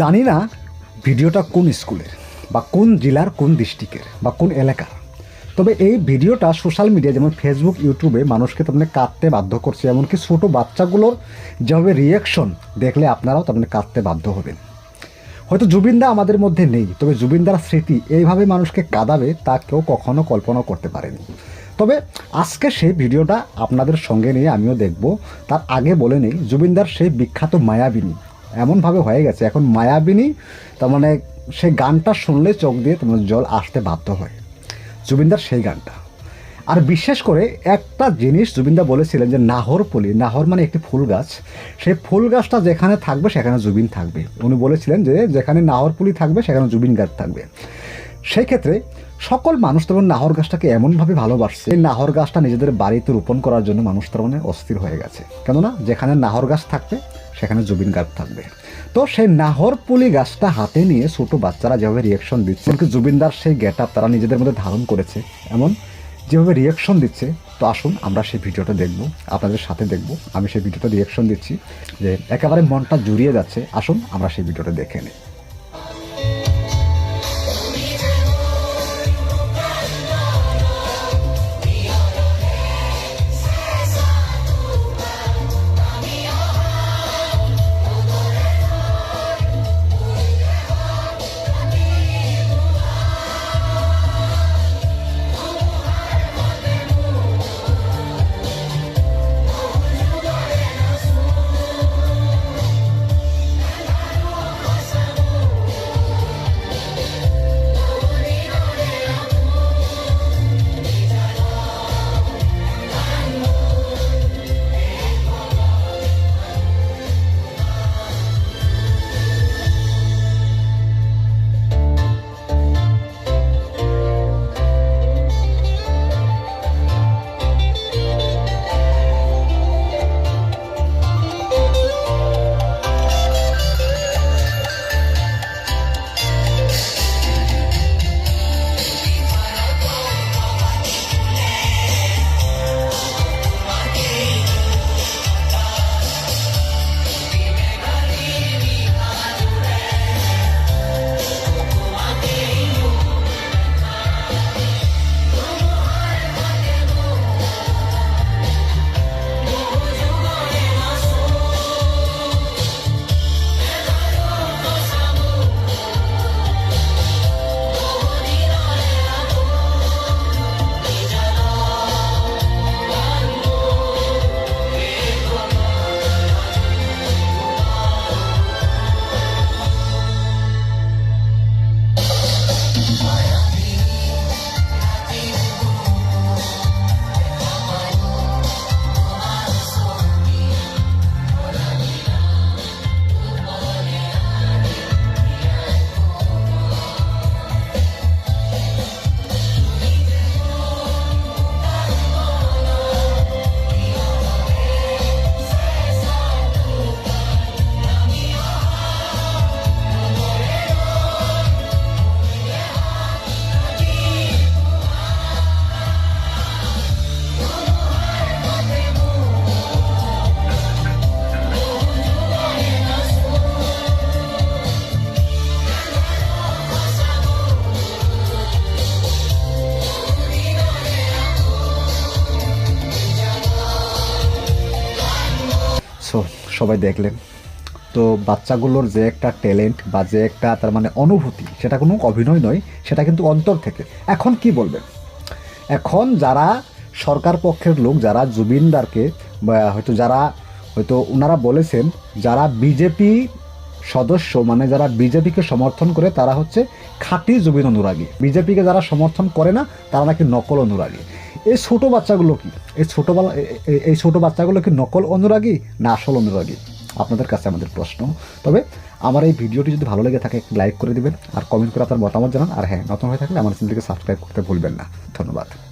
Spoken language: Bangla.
জানি না ভিডিওটা কোন স্কুলের বা কোন জেলার কোন ডিস্ট্রিক্টের বা কোন এলাকার। তবে এই ভিডিওটা সোশ্যাল মিডিয়া যেমন ফেসবুক ইউটিউবে মানুষকে তেমনি কাঁদতে বাধ্য করছে, এমনকি ছোটো বাচ্চাগুলোর যেভাবে রিয়াকশন দেখলে আপনারাও তেমনি কাঁদতে বাধ্য হবেন। হয়তো জুবিনদা আমাদের মধ্যে নেই, তবে জুবিনদার স্মৃতি এইভাবে মানুষকে কাঁদাবে তা কেউ কখনো কল্পনা করতে পারেনি। তবে আজকে সেই ভিডিওটা আপনাদের সঙ্গে নিয়ে আমিও দেখব। তার আগে বলে নেই, জুবিনদার সেই বিখ্যাত মায়াবিনী এমনভাবে হয়ে গেছে। এখন মায়াবিনী, তার মানে সেই গানটা শুনলে চোখ দিয়ে তোমার জল আসতে বাধ্য হয়। জুবিনদার সেই গানটা। আর বিশেষ করে একটা জিনিস জুবিনদা বলেছিলেন যে নাহরপলি নাহর মানে একটি ফুল গাছ। সেই ফুল গাছটা যেখানে থাকবে সেখানে জুবিন থাকবে। উনি বলেছিলেন যে যেখানে নাহরপুলি থাকবে সেখানে জুবিন গাছ থাকবে। সেই ক্ষেত্রে সকল মানুষ তখন নাহর গাছটাকে এমনভাবে ভালোবাসছে, এই নাহর গাছটা নিজেদের বাড়িতে রোপণ করার জন্য মানুষ তার মানে অস্থির হয়ে গেছে। কেননা যেখানে নাহর গাছ থাকবে সেখানে জুবিন গার্গ থাকবে। তো সেই নাহরপুলি গাছটা হাতে নিয়ে ছোট বাচ্চারা যেভাবে রিয়াকশন দিচ্ছে, এমনকি জুবিনদার সেই গেট আপ তারা নিজেদের মধ্যে ধারণ করেছে, এমন যেভাবে রিয়াকশন দিচ্ছে, তো আসুন আমরা সেই ভিডিওটা দেখব, আপনাদের সাথে দেখব। আমি সেই ভিডিওটা রিয়াকশন দিচ্ছি যে একেবারে মনটা জুড়িয়ে যাচ্ছে, আসুন আমরা সেই ভিডিওটা দেখে নিই। সো সবাই দেখলেন তো বাচ্চাগুলোর যে একটা ট্যালেন্ট বা যে একটা তার মানে অনুভূতি, সেটা কোনো অভিনয় নয়, সেটা কিন্তু অন্তর থেকে। এখন কি বলবেন এখন যারা সরকার পক্ষের লোক, যারা জুবিনদারকে হয়তো যারা, হয়তো ওনারা বলেছেন, যারা বিজেপি সদস্য মানে যারা বিজেপিকে সমর্থন করে, তারা হচ্ছে খাঁটি জুবিন অনুরাগী। বিজেপিকে যারা সমর্থন করে না, তারা নাকি নকল অনুরাগী। এই ছোটো বাচ্চাগুলো কি? এই এ- এই ছোটো বাচ্চাগুলো কি নকল অনুরাগী না আসল অনুরাগী? আপনাদের কাছে আমাদের প্রশ্ন। তবে আমার এই ভিডিওটি যদি ভালো লেগে থাকে লাইক করে দিবেন, আর কমেন্ট করে আপনার মতামত জানান। আর হ্যাঁ নতুন হয়ে থাকলে আমার চ্যানেলটিকে সাবস্ক্রাইব করতে ভুলবেন না। ধন্যবাদ।